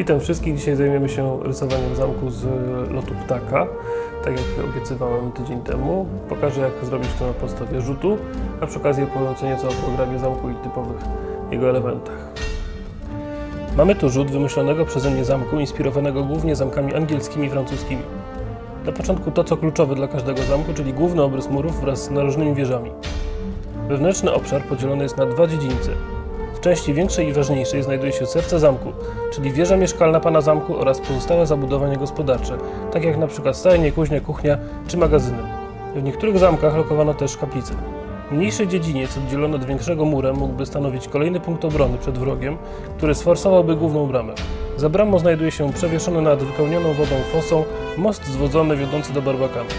Witam wszystkich. Dzisiaj zajmiemy się rysowaniem zamku z lotu ptaka, tak jak obiecywałem tydzień temu. Pokażę jak zrobić to na podstawie rzutu, a przy okazji opowiem co nieco o programie zamku i typowych jego elementach. Mamy tu rzut wymyślonego przeze mnie zamku, inspirowanego głównie zamkami angielskimi i francuskimi. Na początku to, co kluczowe dla każdego zamku, czyli główny obrys murów wraz z narożnymi wieżami. Wewnętrzny obszar podzielony jest na dwa dziedzińce. W części większej i ważniejszej znajduje się serce zamku, czyli wieża mieszkalna pana zamku oraz pozostałe zabudowania gospodarcze, tak jak np. stajnie, kuźnia, kuchnia czy magazyny. W niektórych zamkach lokowano też kaplice. Mniejszy dziedziniec oddzielony od większego murem mógłby stanowić kolejny punkt obrony przed wrogiem, który sforsowałby główną bramę. Za bramą znajduje się przewieszony nad wypełnioną wodą fosą most zwodzony wiodący do barbakanu.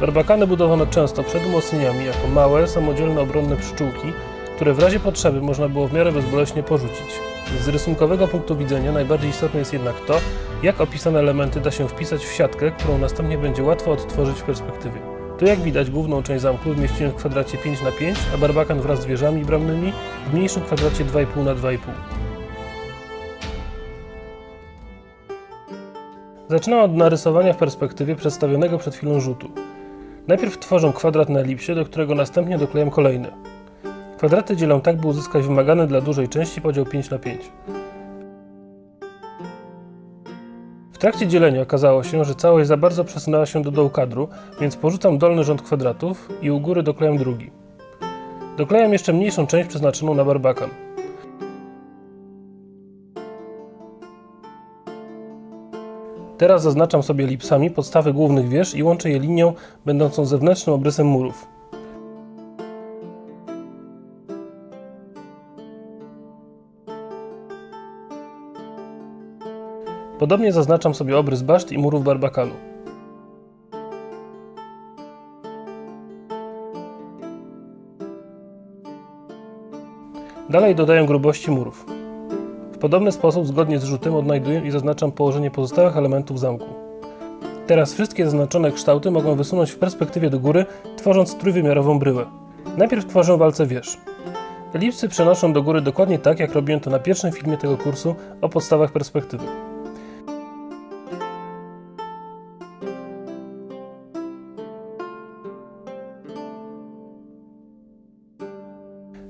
Barbakany budowano często przed umocnieniami jako małe, samodzielne obronne pszczółki, które w razie potrzeby można było w miarę bezboleśnie porzucić. Z rysunkowego punktu widzenia najbardziej istotne jest jednak to, jak opisane elementy da się wpisać w siatkę, którą następnie będzie łatwo odtworzyć w perspektywie. Tu jak widać główną część zamku zmieściłem w kwadracie 5 na 5 a barbakan wraz z wieżami bramnymi w mniejszym kwadracie 2,5 na 2,5 Zaczynam od narysowania w perspektywie przedstawionego przed chwilą rzutu. Najpierw tworzę kwadrat na elipsie, do którego następnie doklejam kolejny. Kwadraty dzielę tak, by uzyskać wymagany dla dużej części podział 5 na 5. W trakcie dzielenia okazało się, że całość za bardzo przesunęła się do dołu kadru, więc porzucam dolny rząd kwadratów i u góry doklejam drugi. Doklejam jeszcze mniejszą część przeznaczoną na barbakan. Teraz zaznaczam sobie elipsami podstawy głównych wież i łączę je linią będącą zewnętrznym obrysem murów. Podobnie zaznaczam sobie obrys baszt i murów barbakanu. Dalej dodaję grubości murów. W podobny sposób, zgodnie z rzutem, odnajduję i zaznaczam położenie pozostałych elementów zamku. Teraz wszystkie zaznaczone kształty mogą wysunąć w perspektywie do góry, tworząc trójwymiarową bryłę. Najpierw tworzę walce wież. Elipsy przenoszę do góry dokładnie tak, jak robiłem to na pierwszym filmie tego kursu o podstawach perspektywy.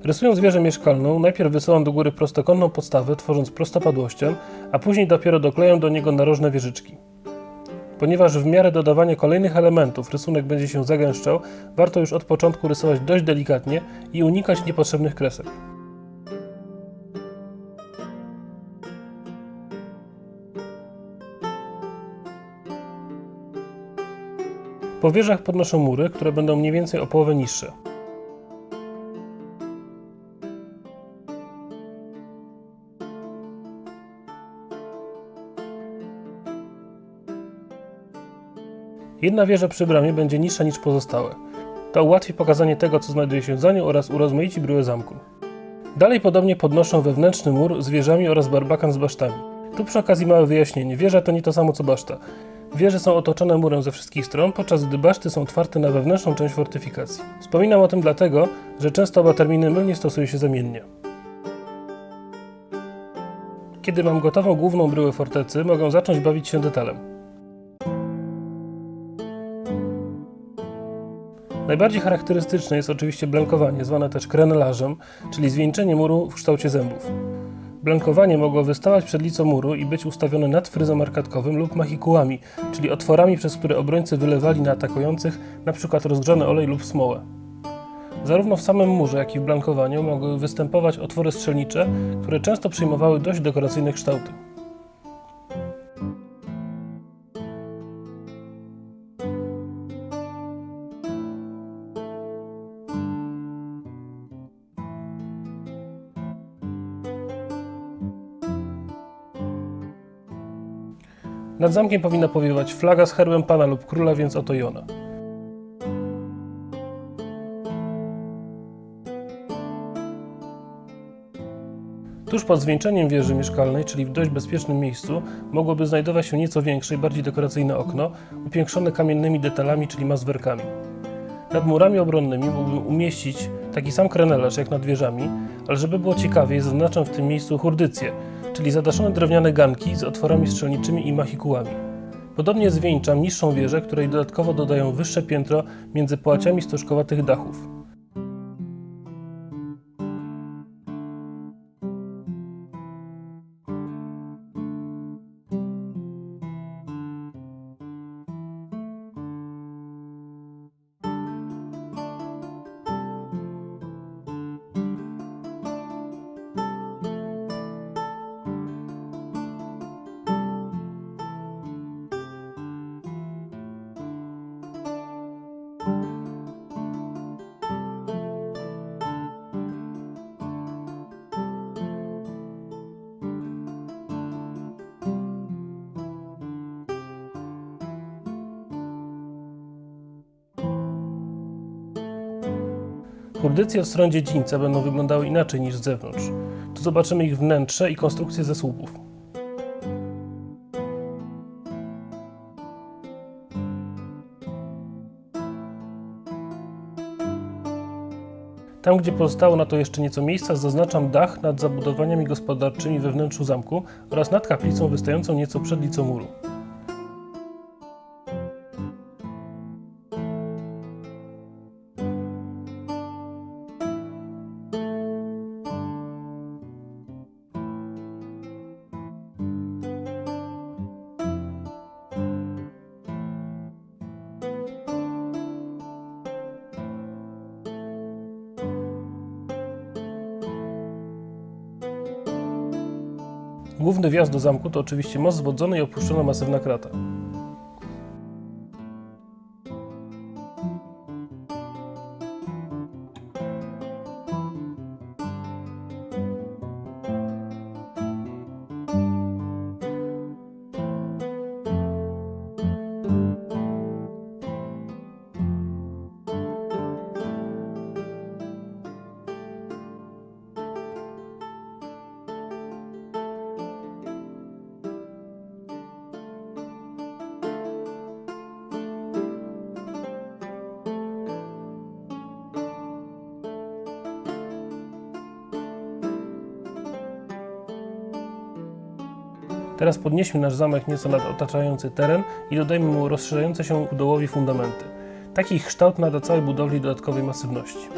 Rysując wieżę mieszkalną, najpierw wysyłam do góry prostokątną podstawę, tworząc prostopadłością, a później dopiero dokleję do niego narożne wieżyczki. Ponieważ w miarę dodawania kolejnych elementów rysunek będzie się zagęszczał, warto już od początku rysować dość delikatnie i unikać niepotrzebnych kresek. Po wieżach podnoszę mury, które będą mniej więcej o połowę niższe. Jedna wieża przy bramie będzie niższa niż pozostałe. To ułatwi pokazanie tego, co znajduje się za nią oraz urozmaici bryłę zamku. Dalej podobnie podnoszę wewnętrzny mur z wieżami oraz barbakan z basztami. Tu przy okazji małe wyjaśnienie. Wieża to nie to samo co baszta. Wieże są otoczone murem ze wszystkich stron, podczas gdy baszty są otwarte na wewnętrzną część fortyfikacji. Wspominam o tym dlatego, że często oba terminy mylnie stosuje się zamiennie. Kiedy mam gotową główną bryłę fortecy, mogę zacząć bawić się detalem. Najbardziej charakterystyczne jest oczywiście blankowanie, zwane też krenelażem, czyli zwieńczenie muru w kształcie zębów. Blankowanie mogło wystawać przed licą muru i być ustawione nad fryzem arkatkowym lub machikułami, czyli otworami, przez które obrońcy wylewali na atakujących np. rozgrzany olej lub smołę. Zarówno w samym murze, jak i w blankowaniu mogły występować otwory strzelnicze, które często przyjmowały dość dekoracyjne kształty. Nad zamkiem powinna powiewać flaga z herbem pana lub króla, więc oto i ona. Tuż pod zwieńczeniem wieży mieszkalnej, czyli w dość bezpiecznym miejscu, mogłoby znajdować się nieco większe i bardziej dekoracyjne okno, upiększone kamiennymi detalami, czyli mazwerkami. Nad murami obronnymi mógłbym umieścić taki sam krenelarz jak nad wieżami, ale żeby było ciekawiej, zaznaczam w tym miejscu hurdycję, czyli zadaszone drewniane ganki z otworami strzelniczymi i machikułami. Podobnie zwieńczam niższą wieżę, której dodatkowo dodają wyższe piętro między połaciami stożkowatych dachów. Kurdycje od stron dziedzińca będą wyglądały inaczej niż z zewnątrz. Tu zobaczymy ich wnętrze i konstrukcję ze słupów. Tam, gdzie pozostało na to jeszcze nieco miejsca, zaznaczam dach nad zabudowaniami gospodarczymi we wnętrzu zamku oraz nad kaplicą wystającą nieco przed licą muru. Główny wjazd do zamku to oczywiście most zwodzony i opuszczona masywna krata. Teraz podnieśmy nasz zamek nieco nad otaczający teren i dodajmy mu rozszerzające się ku dołowi fundamenty. Taki kształt nada całej budowli dodatkowej masywności.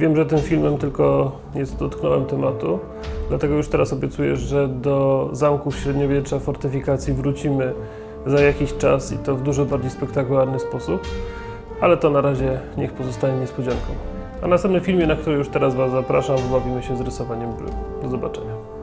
Wiem, że tym filmem tylko nieco dotknąłem tematu, dlatego już teraz obiecuję, że do zamków średniowiecza, fortyfikacji wrócimy za jakiś czas i to w dużo bardziej spektakularny sposób, ale to na razie niech pozostanie niespodzianką. A następnym filmie, na który już teraz Was zapraszam, bawimy się z rysowaniem brył. Do zobaczenia.